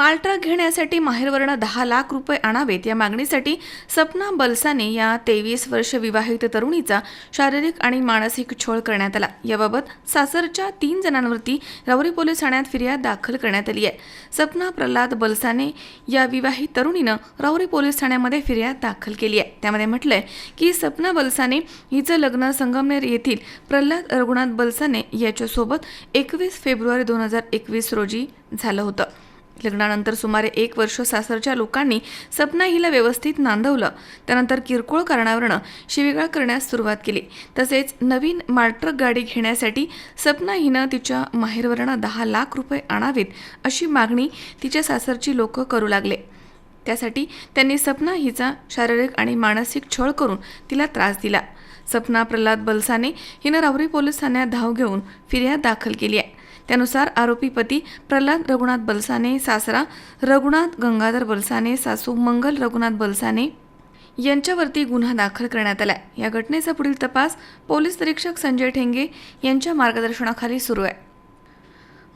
मालट्रक घेण्यासाठी माहेरवरनं दहा लाख रुपये आणावेत. या मागणीसाठी सपना बलसाने या तेवीस वर्ष विवाहित तरुणीचा शारीरिक आणि मानसिक छळ करण्यात आला. याबाबत सासरच्या तीन जणांवरती रावरी पोलीस ठाण्यात फिर्याद दाखल करण्यात आली आहे. सपना प्रल्हाद बलसाने या विवाहित तरुणीनं रावरी पोलीस ठाण्यामध्ये फिर्याद दाखल केली आहे. त्यामध्ये म्हटलंय की सपना बलसाने हिचं लग्न संगमनेर येथील प्रल्हाद रघुनाथ बलसाने याच्यासोबत एकवीस फेब्रुवारी दोन हजार एकवीस रोजी झालं होतं. लग्नानंतर सुमारे एक वर्ष सासरच्या लोकांनी सपना हिला व्यवस्थित नांदवलं. त्यानंतर किरकोळ कारणावरनं शिवीगाळ करण्यास सुरुवात केली. तसेच नवीन मालट्रक गाडी घेण्यासाठी सपना हिनं तिच्या माहेरवरनं दहा लाख रुपये आणावेत अशी मागणी तिच्या सासरची लोक करू लागले. त्यासाठी त्यांनी सपना हिचा शारीरिक आणि मानसिक छळ करून तिला त्रास दिला. सपना प्रल्हाद बलसाने हिनं रावरी पोलीस ठाण्यात धाव घेऊन फिर्याद दाखल केली आहे. त्यानुसार आरोपी पती प्रल्हाद रघुनाथ बलसाने सासरा रघुनाथ गंगाधर बलसाने सासू मंगल रघुनाथ बलसाने यांच्यावरती गुन्हा दाखल करण्यात आला या घटनेचा पुढील तपास पोलीस निरीक्षक संजय ठेंगे यांच्या मार्गदर्शनाखाली सुरू आहे.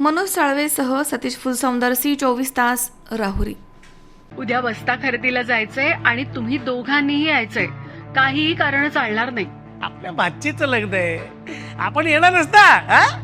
मनोज साळवेसह सतीश फुलसौंदर सी चोवीस तास राहुरी. उद्या बस्ता खरेदीला जायचंय आणि तुम्ही दोघांनीही यायचंय. काहीही कारण चालणार नाही. आपल्या भाचीचं लग्न आहे. आपण येणार नसता